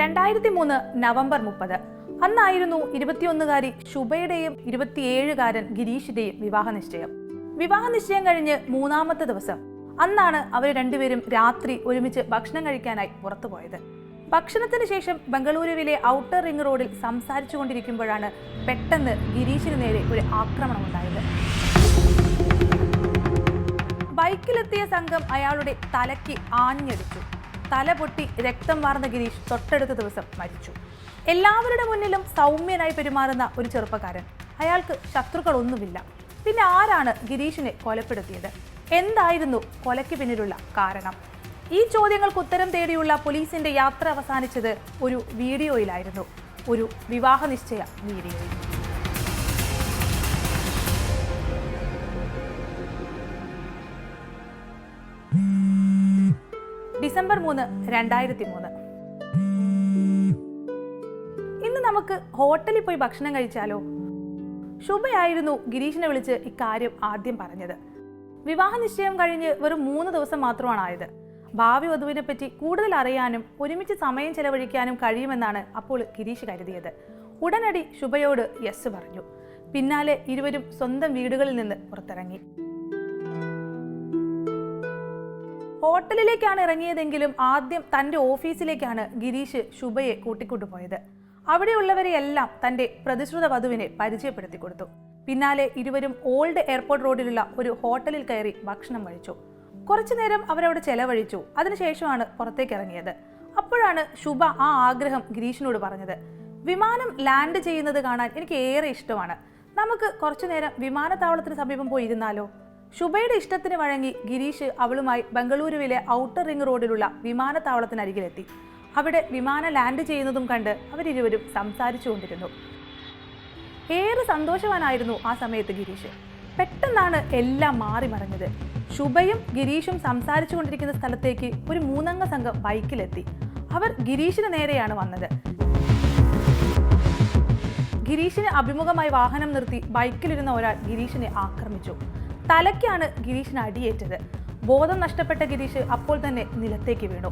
രണ്ടായിരത്തി മൂന്ന് നവംബർ മുപ്പത്. അന്നായിരുന്നു ഇരുപത്തിയൊന്നുകാരി ശുഭയുടെയും ഇരുപത്തിയേഴുകാരൻ ഗിരീഷിന്റെയും വിവാഹ നിശ്ചയം വിവാഹ നിശ്ചയം കഴിഞ്ഞ് മൂന്നാമത്തെ ദിവസം. അന്നാണ് അവർ രണ്ടുപേരും രാത്രി ഒരുമിച്ച് ഭക്ഷണം കഴിക്കാനായി പുറത്തുപോയത്. ഭക്ഷണത്തിന് ശേഷം ബംഗളൂരുവിലെ ഔട്ടർ റിംഗ് റോഡിൽ സംസാരിച്ചു കൊണ്ടിരിക്കുമ്പോഴാണ് പെട്ടെന്ന് ഗിരീഷിന് നേരെ ഒരു ആക്രമണം ഉണ്ടായത് ബൈക്കിലെത്തിയ സംഘം അയാളുടെ തലയ്ക്ക് ആഞ്ഞടിച്ചു. തല പൊട്ടി രക്തം വാർന്ന ഗിരീഷ് തൊട്ടടുത്ത ദിവസം മരിച്ചു. എല്ലാവരുടെ മുന്നിലും സൗമ്യനായി പെരുമാറുന്ന ഒരു ചെറുപ്പക്കാരൻ. അയാൾക്ക് ശത്രുക്കളൊന്നുമില്ല. പിന്നെ ആരാണ് ഗിരീഷിനെ കൊലപ്പെടുത്തിയത്? എന്തായിരുന്നു കൊലയ്ക്ക് പിന്നിലുള്ള കാരണം? ഈ ചോദ്യങ്ങൾക്ക് ഉത്തരം തേടിയുള്ള പോലീസിന്റെ യാത്ര അവസാനിച്ചത് ഒരു വീഡിയോയിലായിരുന്നു. ഒരു വിവാഹ നിശ്ചയ വീഡിയോയിൽ. ഡിസംബർ മൂന്ന് രണ്ടായിരത്തി മൂന്ന് ഇന്ന് നമുക്ക് ഹോട്ടലിൽ പോയി ഭക്ഷണം കഴിച്ചാലോ? ശുഭയായിരുന്നു ഗിരീഷിനെ വിളിച്ച് ഇക്കാര്യം ആദ്യം പറഞ്ഞത്. വിവാഹ നിശ്ചയം കഴിഞ്ഞ് വെറും മൂന്ന് ദിവസം മാത്രമാണ് ആയത് ഭാവി വധുവിനെ പറ്റി കൂടുതൽ അറിയാനും ഒരുമിച്ച് സമയം ചെലവഴിക്കാനും കഴിയുമെന്നാണ് അപ്പോൾ ഗിരീഷ് കരുതിയത്. ഉടനടി ശുഭയോട് യെസ് പറഞ്ഞു. പിന്നാലെ ഇരുവരും സ്വന്തം വീടുകളിൽ നിന്ന് പുറത്തിറങ്ങി. ഹോട്ടലിലേക്കാണ് ഇറങ്ങിയതെങ്കിലും ആദ്യം തന്റെ ഓഫീസിലേക്കാണ് ഗിരീഷ് ശുഭയെ കൂട്ടിക്കൊണ്ടുപോയത്. അവിടെയുള്ളവരെയെല്ലാം തന്റെ പ്രതിശ്രുത വധുവിനെ പരിചയപ്പെടുത്തി കൊടുത്തു. പിന്നാലെ ഇരുവരും ഓൾഡ് എയർപോർട്ട് റോഡിലുള്ള ഒരു ഹോട്ടലിൽ കയറി ഭക്ഷണം കഴിച്ചു. കുറച്ചു നേരം അവരവിടെ ചെലവഴിച്ചു. അതിനുശേഷമാണ് പുറത്തേക്ക് ഇറങ്ങിയത് അപ്പോഴാണ് ശുഭ ആ ആഗ്രഹം ഗിരീഷിനോട് പറഞ്ഞത്. വിമാനം ലാൻഡ് ചെയ്യുന്നത് കാണാൻ എനിക്ക് ഏറെ ഇഷ്ടമാണ്. നമുക്ക് കുറച്ചു നേരം വിമാനത്താവളത്തിന് സമീപം പോയി ഇരുന്നാലോ ശുഭയുടെ ഇഷ്ടത്തിന് വഴങ്ങി ഗിരീഷ് അവളുമായി ബംഗളൂരുവിലെ ഔട്ടർ റിംഗ് റോഡിലുള്ള വിമാനത്താവളത്തിനരികിലെത്തി. അവിടെ വിമാനം ലാൻഡ് ചെയ്യുന്നതും കണ്ട് അവരിരുവരും സംസാരിച്ചുകൊണ്ടിരുന്നു. ഏറെ സന്തോഷവാനായിരുന്നു ആ സമയത്ത് ഗിരീഷ്. പെട്ടെന്നാണ് എല്ലാം മാറി മറഞ്ഞത്. ശുഭയും ഗിരീഷും സംസാരിച്ചു കൊണ്ടിരിക്കുന്ന സ്ഥലത്തേക്ക് ഒരു മൂന്നംഗ സംഘം ബൈക്കിലെത്തി. അവർ ഗിരീഷിന് നേരെയാണ് വന്നത്. ഗിരീഷിന് അഭിമുഖമായി വാഹനം നിർത്തി ബൈക്കിലിരുന്ന ഒരാൾ ഗിരീഷിനെ ആക്രമിച്ചു. തലയ്ക്കാണ് ഗിരീഷിന് അടിയേറ്റത്. ബോധം നഷ്ടപ്പെട്ട ഗിരീഷ് അപ്പോൾ തന്നെ നിലത്തേക്ക് വീണു.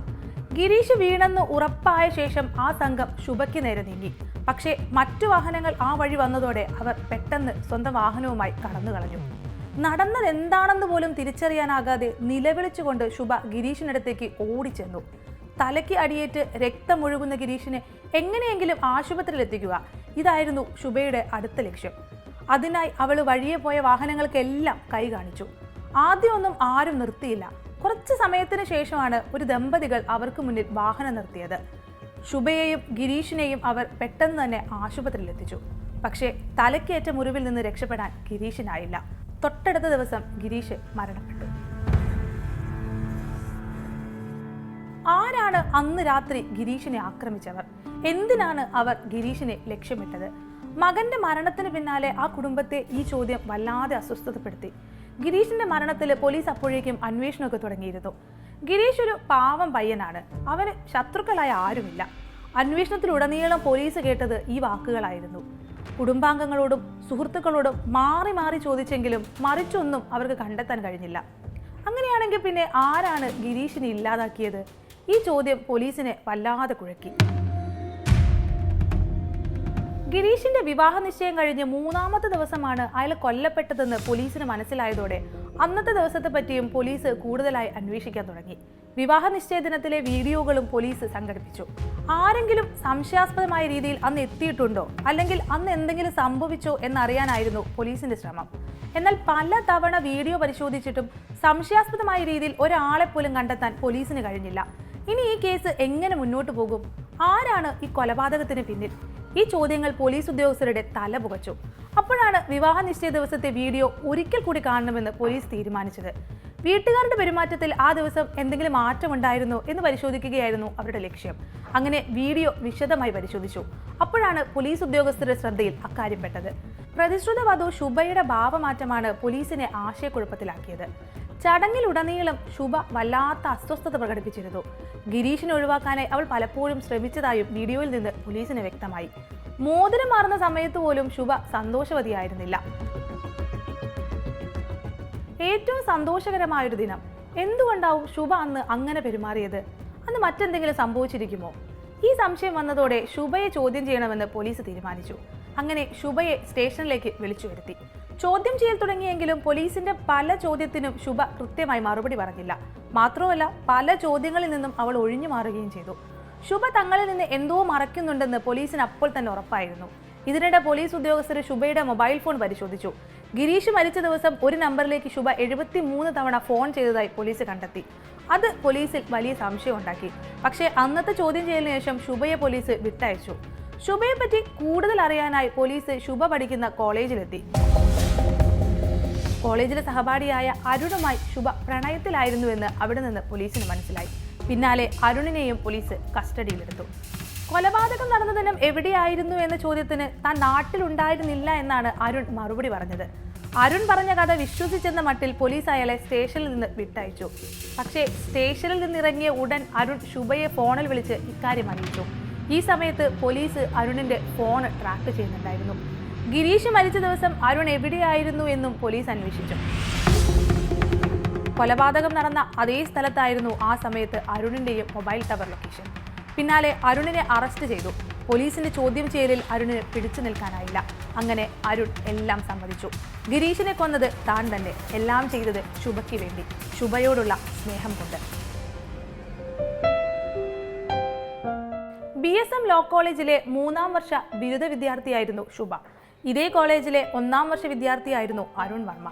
ഗിരീഷ് വീണെന്ന് ഉറപ്പായ ശേഷം ആ സംഘം ശുഭയ്ക്ക് നേരെ നീങ്ങി. പക്ഷേ മറ്റു വാഹനങ്ങൾ ആ വഴി വന്നതോടെ അവർ പെട്ടെന്ന് സ്വന്തം വാഹനവുമായി കടന്നു കളഞ്ഞു. നടന്നത് എന്താണെന്ന് പോലും തിരിച്ചറിയാനാകാതെ നിലവിളിച്ചുകൊണ്ട് ശുഭ ഗിരീഷിനടുത്തേക്ക് ഓടിച്ചെന്നു. തലയ്ക്ക് അടിയേറ്റ് രക്തമൊഴുകുന്ന ഗിരീഷിനെ എങ്ങനെയെങ്കിലും ആശുപത്രിയിൽ എത്തിക്കുക ഇതായിരുന്നു ശുഭയുടെ അടുത്ത ലക്ഷ്യം. അതിനായി അവൾ വഴിയെ പോയ വാഹനങ്ങൾക്കെല്ലാം കൈ കാണിച്ചു. ആദ്യമൊന്നും ആരും നിർത്തിയില്ല. കുറച്ച് സമയത്തിന് ശേഷമാണ് ഒരു ദമ്പതികൾ അവർക്ക് മുന്നിൽ വാഹനം നിർത്തിയത്. ശുഭയെയും ഗിരീഷിനെയും അവർ പെട്ടെന്ന് തന്നെ ആശുപത്രിയിൽ എത്തിച്ചു പക്ഷേ തലക്കേറ്റ മുറിവിൽ നിന്ന് രക്ഷപ്പെടാൻ ഗിരീഷിനായില്ല. തൊട്ടടുത്ത ദിവസം ഗിരീഷ് മരണപ്പെട്ടു. ആരാണ് അന്ന് രാത്രി ഗിരീഷിനെ ആക്രമിച്ചവർ? എന്തിനാണ് അവർ ഗിരീഷിനെ ലക്ഷ്യമിട്ടത്? മകന്റെ മരണത്തിന് പിന്നാലെ ആ കുടുംബത്തെ ഈ ചോദ്യം വല്ലാതെ അസ്വസ്ഥതപ്പെടുത്തി. ഗിരീഷിന്റെ മരണത്തിൽ പോലീസ് അപ്പോഴേക്കും അന്വേഷണമൊക്കെ തുടങ്ങിയിരുന്നു. ഗിരീഷ് ഒരു പാവം പയ്യനാണ്. അവന് ശത്രുക്കളായ ആരുമില്ല. അന്വേഷണത്തിലുടനീളം പോലീസ് കേട്ടത് ഈ വാക്കുകളായിരുന്നു. കുടുംബാംഗങ്ങളോടും സുഹൃത്തുക്കളോടും മാറി മാറി ചോദിച്ചെങ്കിലും മറിച്ചൊന്നും അവർക്ക് കണ്ടെത്താൻ കഴിഞ്ഞില്ല. അങ്ങനെയാണെങ്കിൽ പിന്നെ ആരാണ് ഗിരീഷിനെ ഇല്ലാതാക്കിയത്? ഈ ചോദ്യം പോലീസിനെ വല്ലാതെ കുഴക്കി. ഗിരീഷിന്റെ വിവാഹ നിശ്ചയം കഴിഞ്ഞ് മൂന്നാമത്തെ ദിവസമാണ് അയാൾ കൊല്ലപ്പെട്ടതെന്ന് പോലീസിന് മനസ്സിലായതോടെ അന്നത്തെ ദിവസത്തെ പറ്റിയും പോലീസ് കൂടുതലായി അന്വേഷിക്കാൻ തുടങ്ങി. വിവാഹ നിശ്ചയ ദിനത്തിലെ വീഡിയോകളും പോലീസ് സംഘടിപ്പിച്ചു. ആരെങ്കിലും സംശയാസ്പദമായ രീതിയിൽ അന്ന് എത്തിയിട്ടുണ്ടോ? അല്ലെങ്കിൽ അന്ന് എന്തെങ്കിലും സംഭവിച്ചോ എന്നറിയാനായിരുന്നു പോലീസിന്റെ ശ്രമം. എന്നാൽ പല തവണ വീഡിയോ പരിശോധിച്ചിട്ടും സംശയാസ്പദമായ രീതിയിൽ ഒരാളെ പോലും കണ്ടെത്താൻ പോലീസിന് കഴിഞ്ഞില്ല. ഇനി ഈ കേസ് എങ്ങനെ മുന്നോട്ട് പോകും? ആരാണ് ഈ കൊലപാതകത്തിന് പിന്നിൽ? ഈ ചോദ്യങ്ങൾ പോലീസ് ഉദ്യോഗസ്ഥരുടെ തല പുകച്ചു. അപ്പോഴാണ് വിവാഹ നിശ്ചയ ദിവസത്തെ വീഡിയോ ഒരിക്കൽ കൂടി കാണണമെന്ന് പോലീസ് തീരുമാനിച്ചത്. വീട്ടുകാരുടെ പെരുമാറ്റത്തിൽ ആ ദിവസം എന്തെങ്കിലും മാറ്റമുണ്ടായിരുന്നോ എന്ന് പരിശോധിക്കുകയായിരുന്നു അവരുടെ ലക്ഷ്യം. അങ്ങനെ വീഡിയോ വിശദമായി പരിശോധിച്ചു. അപ്പോഴാണ് പോലീസ് ഉദ്യോഗസ്ഥരുടെ ശ്രദ്ധയിൽ അക്കാര്യം പെട്ടത്. പ്രതിശ്രുത വധു ശുഭയുടെ ഭാവമാറ്റമാണ് പോലീസിനെ ആശയക്കുഴപ്പത്തിലാക്കിയത്. ചടങ്ങിലുടനീളം ശുഭ വല്ലാത്ത അസ്വസ്ഥത പ്രകടിപ്പിച്ചിരുന്നു. ഗിരീഷിനെ ഒഴിവാക്കാനായി അവൾ പലപ്പോഴും ശ്രമിച്ചതായും വീഡിയോയിൽ നിന്ന് പോലീസിന് വ്യക്തമായി. മോതിരം മാറുന്ന സമയത്ത് പോലും ശുഭ സന്തോഷവതിയായിരുന്നില്ല. ഏറ്റവും സന്തോഷകരമായൊരു ദിനം. എന്തുകൊണ്ടാവും ശുഭ അന്ന് അങ്ങനെ പെരുമാറിയത്? അന്ന് മറ്റെന്തെങ്കിലും സംഭവിച്ചിരിക്കുമോ? ഈ സംശയം വന്നതോടെ ശുഭയെ ചോദ്യം ചെയ്യണമെന്ന് പോലീസ് തീരുമാനിച്ചു. അങ്ങനെ ശുഭയെ സ്റ്റേഷനിലേക്ക് വിളിച്ചു വരുത്തി ചോദ്യം ചെയ്യൽ തുടങ്ങിയെങ്കിലും പോലീസിന്റെ പല ചോദ്യത്തിനും ശുഭ കൃത്യമായി മറുപടി പറഞ്ഞില്ല. മാത്രമല്ല പല ചോദ്യങ്ങളിൽ നിന്നും അവൾ ഒഴിഞ്ഞു മാറുകയും ചെയ്തു. ശുഭ തങ്ങളിൽ നിന്ന് എന്തോ മറയ്ക്കുന്നുണ്ടെന്ന് പോലീസിന് അപ്പോൾ തന്നെ ഉറപ്പായിരുന്നു. ഇതിനിടെ പോലീസ് ഉദ്യോഗസ്ഥർ ശുഭയുടെ മൊബൈൽ ഫോൺ പരിശോധിച്ചു. ഗിരീഷ് മരിച്ച ദിവസം ഒരു നമ്പറിലേക്ക് ശുഭ എഴുപത്തി മൂന്ന് തവണ ഫോൺ ചെയ്തതായി പോലീസ് കണ്ടെത്തി. അത് പോലീസിൽ വലിയ സംശയം ഉണ്ടാക്കി. പക്ഷേ അന്നത്തെ ചോദ്യം ചെയ്യലിന് ശേഷം ശുഭയെ പോലീസ് വിട്ടയച്ചു. ശുഭയെപ്പറ്റി കൂടുതൽ അറിയാനായി പോലീസ് ശുഭ പഠിക്കുന്ന കോളേജിലെത്തി. കോളേജിലെ സഹപാഠിയായ അരുണുമായി ശുഭ പ്രണയത്തിലായിരുന്നുവെന്ന് അവിടെ നിന്ന് പോലീസിന് മനസ്സിലായി. പിന്നാലെ അരുണിനെയും പോലീസ് കസ്റ്റഡിയിലെടുത്തു. കൊലപാതകം നടന്ന ദിനം എവിടെയായിരുന്നു എന്ന ചോദ്യത്തിന് താൻ നാട്ടിലുണ്ടായിരുന്നില്ല എന്നാണ് അരുൺ മറുപടി പറഞ്ഞത്. അരുൺ പറഞ്ഞ കഥ വിശ്വസിച്ചെന്ന മട്ടിൽ പോലീസ് അയാളെ സ്റ്റേഷനിൽ നിന്ന് വിട്ടയച്ചു. പക്ഷേ സ്റ്റേഷനിൽ നിന്നിറങ്ങിയ ഉടൻ അരുൺ ശുഭയെ ഫോണിൽ വിളിച്ച് ഇക്കാര്യം അറിയിച്ചു. ഈ സമയത്ത് പോലീസ് അരുണിന്റെ ഫോൺ ട്രാക്ക് ചെയ്യുന്നുണ്ടായിരുന്നു. ഗിരീഷ് മരിച്ച ദിവസം അരുൺ എവിടെയായിരുന്നു എന്നും പോലീസ് അന്വേഷിച്ചു. കൊലപാതകം നടന്ന അതേ സ്ഥലത്തായിരുന്നു ആ സമയത്ത് അരുണിന്റെയും മൊബൈൽ ടവർ ലൊക്കേഷൻ. പിന്നാലെ അരുണിനെ അറസ്റ്റ് ചെയ്തു. പോലീസിന്റെ ചോദ്യം ചെയ്യലിൽ അരുണിന് പിടിച്ചു നിൽക്കാനായില്ല. അങ്ങനെ അരുൺ എല്ലാം സമ്മതിച്ചു. ഗിരീഷിനെ കൊന്നത് താൻ തന്നെ. എല്ലാം ചെയ്തത് ശുഭയ്ക്ക് വേണ്ടി. ശുഭയോടുള്ള സ്നേഹം കൊണ്ട്. ബി എസ് എം ലോ കോളേജിലെ മൂന്നാം വർഷ ബിരുദ വിദ്യാർത്ഥിയായിരുന്നു ശുഭ. ഇതേ കോളേജിലെ ഒന്നാം വർഷ വിദ്യാർത്ഥിയായിരുന്നു അരുൺ വർമ്മ.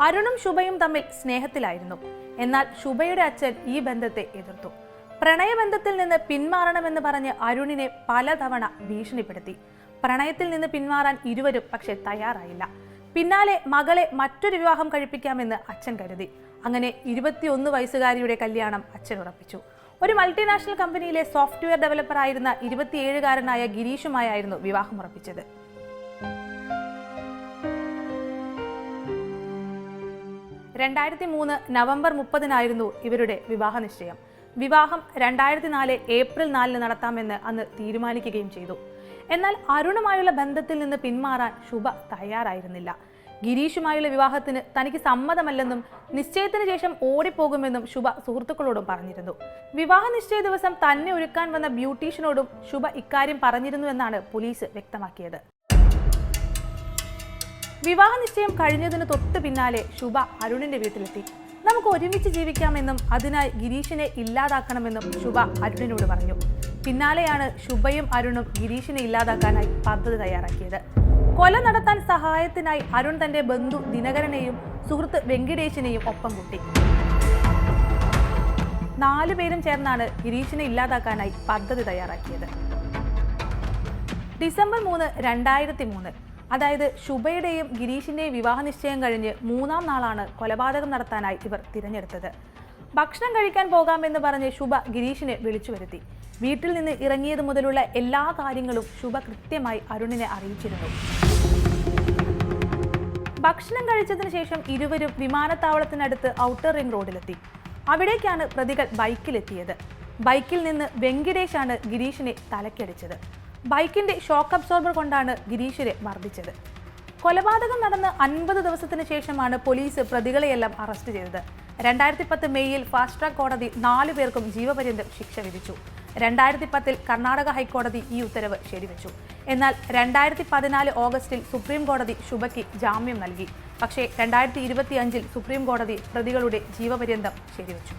അരുണും ശുഭയും തമ്മിൽ സ്നേഹത്തിലായിരുന്നു. എന്നാൽ ശുഭയുടെ അച്ഛൻ ഈ ബന്ധത്തെ എതിർത്തു. പ്രണയബന്ധത്തിൽ നിന്ന് പിന്മാറണമെന്ന് പറഞ്ഞ് അരുണിനെ പലതവണ ഭീഷണിപ്പെടുത്തി. പ്രണയത്തിൽ നിന്ന് പിന്മാറാൻ ഇരുവരും പക്ഷെ തയ്യാറായില്ല. പിന്നാലെ മകളെ മറ്റൊരു വിവാഹം കഴിപ്പിക്കാമെന്ന് അച്ഛൻ കരുതി. അങ്ങനെ ഇരുപത്തിയൊന്ന് വയസ്സുകാരിയുടെ കല്യാണം അച്ഛൻ ഉറപ്പിച്ചു. ഒരു മൾട്ടിനാഷണൽ കമ്പനിയിലെ സോഫ്റ്റ്വെയർ ഡെവലപ്പർ ആയിരുന്ന ഇരുപത്തിയേഴുകാരനായ ഗിരീഷുമായായിരുന്നു വിവാഹമുറപ്പിച്ചത് രണ്ടായിരത്തി മൂന്ന് നവംബർ മുപ്പതിനായിരുന്നു ഇവരുടെ വിവാഹ നിശ്ചയം വിവാഹം രണ്ടായിരത്തി നാല് ഏപ്രിൽ നാലിന് നടത്താമെന്ന് അന്ന് തീരുമാനിക്കുകയും ചെയ്തു. എന്നാൽ അരുണുമായുള്ള ബന്ധത്തിൽ നിന്ന് പിന്മാറാൻ ശുഭ തയ്യാറായിരുന്നില്ല. ഗിരീഷുമായുള്ള വിവാഹത്തിന് തനിക്ക് സമ്മതമല്ലെന്നും നിശ്ചയത്തിന് ശേഷം ഓടിപ്പോകുമെന്നും ശുഭ സുഹൃത്തുക്കളോടും പറഞ്ഞിരുന്നു. വിവാഹ നിശ്ചയ ദിവസം തന്നെ ഒരുക്കാൻ വന്ന ബ്യൂട്ടീഷ്യനോടും ശുഭ ഇക്കാര്യം പറഞ്ഞിരുന്നുവെന്നാണ് പോലീസ് വ്യക്തമാക്കിയത്. വിവാഹ നിശ്ചയം കഴിഞ്ഞതിന് തൊട്ട് പിന്നാലെ ശുഭ അരുണിന്റെ വീട്ടിലെത്തി. നമുക്ക് ഒരുമിച്ച് ജീവിക്കാമെന്നും അതിനായി ഗിരീഷിനെ ഇല്ലാതാക്കണമെന്നും ശുഭ അരുണിനോട് പറഞ്ഞു. പിന്നാലെയാണ് ശുഭയും അരുണും ഗിരീഷിനെ ഇല്ലാതാക്കാനായി പദ്ധതി തയ്യാറാക്കിയത്. കൊല നടത്താൻ സഹായത്തിനായി അരുൺ തന്റെ ബന്ധു ദിനകരനെയും സുഹൃത്ത് വെങ്കിടേഷിനെയും ഒപ്പം കൂട്ടി. നാലു പേരും ചേർന്നാണ് ഗിരീഷിനെ ഇല്ലാതാക്കാനായി പദ്ധതി തയ്യാറാക്കിയത്. ഡിസംബർ മൂന്ന് രണ്ടായിരത്തി മൂന്ന് അതായത് ശുഭയുടെയും ഗിരീഷിന്റെയും വിവാഹ നിശ്ചയം കഴിഞ്ഞ് മൂന്നാം നാളാണ് കൊലപാതകം നടത്താനായി ഇവർ തിരഞ്ഞെടുത്തത്. ഭക്ഷണം കഴിക്കാൻ പോകാമെന്ന് പറഞ്ഞ് ശുഭ ഗിരീഷിനെ വിളിച്ചു വരുത്തി. വീട്ടിൽ നിന്ന് ഇറങ്ങിയത് മുതലുള്ള എല്ലാ കാര്യങ്ങളും ശുഭ കൃത്യമായി അരുണിനെ അറിയിച്ചിരുന്നു. ഭക്ഷണം കഴിച്ചതിന് ശേഷം ഇരുവരും വിമാനത്താവളത്തിനടുത്ത് ഔട്ടർ റിംഗ് റോഡിലെത്തി. അവിടേക്കാണ് പ്രതികൾ ബൈക്കിലെത്തിയത്. ബൈക്കിൽ നിന്ന് വെങ്കിടേഷാണ് ഗിരീഷിനെ തലക്കടിച്ചത്. ബൈക്കിന്റെ ഷോക്ക് അബ്സോർബർ കൊണ്ടാണ് ഗിരീഷിനെ മർദ്ദിച്ചത്. കൊലപാതകം നടന്ന് അൻപത് ദിവസത്തിന് ശേഷമാണ് പോലീസ് പ്രതികളെയെല്ലാം അറസ്റ്റ് ചെയ്തത്. രണ്ടായിരത്തി പത്ത് മെയ്യിൽ ഫാസ്റ്റ് ട്രാക്ക് കോടതി നാലു പേർക്കും ജീവപര്യന്തം ശിക്ഷ വിധിച്ചു. രണ്ടായിരത്തി പത്തിൽ കർണാടക ഹൈക്കോടതി ഈ ഉത്തരവ് ശരിവെച്ചു. എന്നാൽ രണ്ടായിരത്തി പതിനാല് ഓഗസ്റ്റിൽ സുപ്രീം കോടതി ശുഭയ്ക്ക് ജാമ്യം നൽകി. പക്ഷേ രണ്ടായിരത്തി ഇരുപത്തി അഞ്ചിൽ സുപ്രീം കോടതി പ്രതികളുടെ ജീവപര്യന്തം ശരിവെച്ചു.